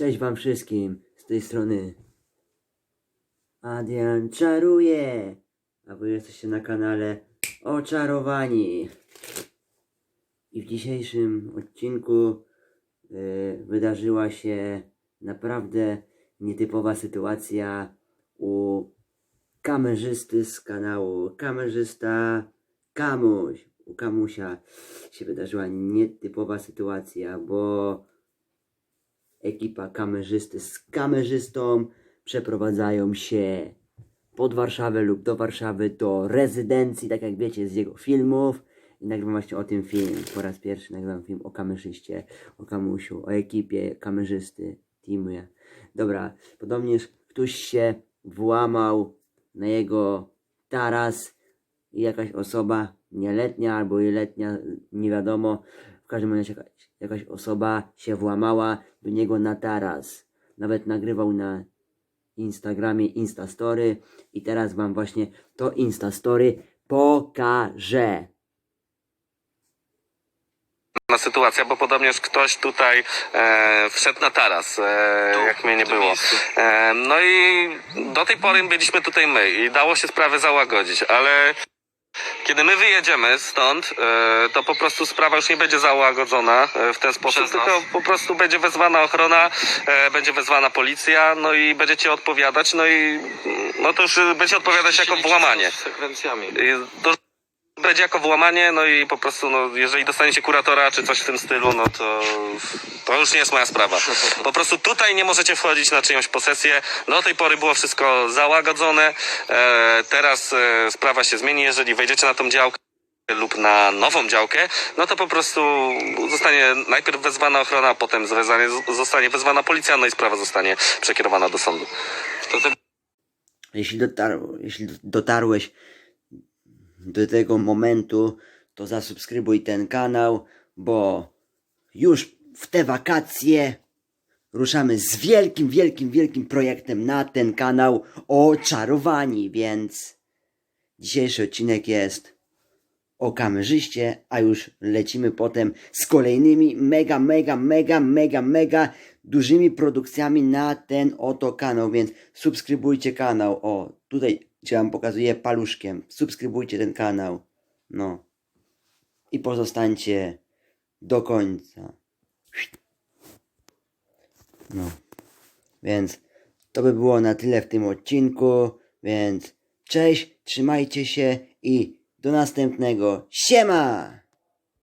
Cześć wam wszystkim, z tej strony Adrian czaruje, a wy jesteście na kanale Oczarowani. I w dzisiejszym odcinku y, wydarzyła się naprawdę nietypowa sytuacja u kamerzysty z kanału Kamerzysta Kamuś. U Kamusia się wydarzyła nietypowa sytuacja, bo ekipa kamerzysty z kamerzystą przeprowadzają się pod Warszawę lub do Warszawy do rezydencji, tak jak wiecie z jego filmów. I nagrywam właśnie o tym film. Po raz pierwszy nagrywam film o kamerzyście, o kamusiu, o ekipie kamerzysty, teamie. Dobra, podobnież ktoś się włamał na jego taras i jakaś osoba nieletnia albo i letnia, nie wiadomo, każdym razie jakaś, jakaś osoba się włamała do niego na taras. Nawet nagrywał na Instagramie Instastory i teraz wam właśnie to Instastory pokażę. na sytuacja, bo podobnież ktoś tutaj e, wszedł na taras, e, Tu, jak mnie nie było. E, no i do tej pory byliśmy tutaj my i dało się sprawę załagodzić, ale kiedy my wyjedziemy stąd, e, to po prostu sprawa już nie będzie załagodzona e, w ten sposób, Przez nas. tylko po prostu będzie wezwana ochrona, e, będzie wezwana policja, no i będziecie odpowiadać, no i no to już e, będzie odpowiadać jako włamanie. Z sekwencjami. Będzie jako włamanie, no i po prostu, no, jeżeli dostaniecie kuratora czy coś w tym stylu, no to to już nie jest moja sprawa. Po prostu tutaj nie możecie wchodzić na czyjąś posesję. Do tej pory było wszystko załagodzone. E, teraz e, sprawa się zmieni, jeżeli wejdziecie na tą działkę lub na nową działkę, no to po prostu zostanie najpierw wezwana ochrona, a potem zwezanie, zostanie wezwana policja, no i sprawa zostanie przekierowana do sądu. To te Jeśli, dotarł, jeśli dotarłeś do tego momentu, to zasubskrybuj ten kanał, bo już w te wakacje ruszamy z wielkim, wielkim, wielkim projektem na ten kanał Oczarowani, więc dzisiejszy odcinek jest o kamerzyście, a już lecimy potem z kolejnymi mega, mega, mega, mega, mega dużymi produkcjami na ten oto kanał, więc subskrybujcie kanał. O, tutaj Ci Wam pokazuję paluszkiem. Subskrybujcie ten kanał. No. I pozostańcie do końca. No. Więc to by było na tyle w tym odcinku, więc cześć, trzymajcie się i do następnego. Siema!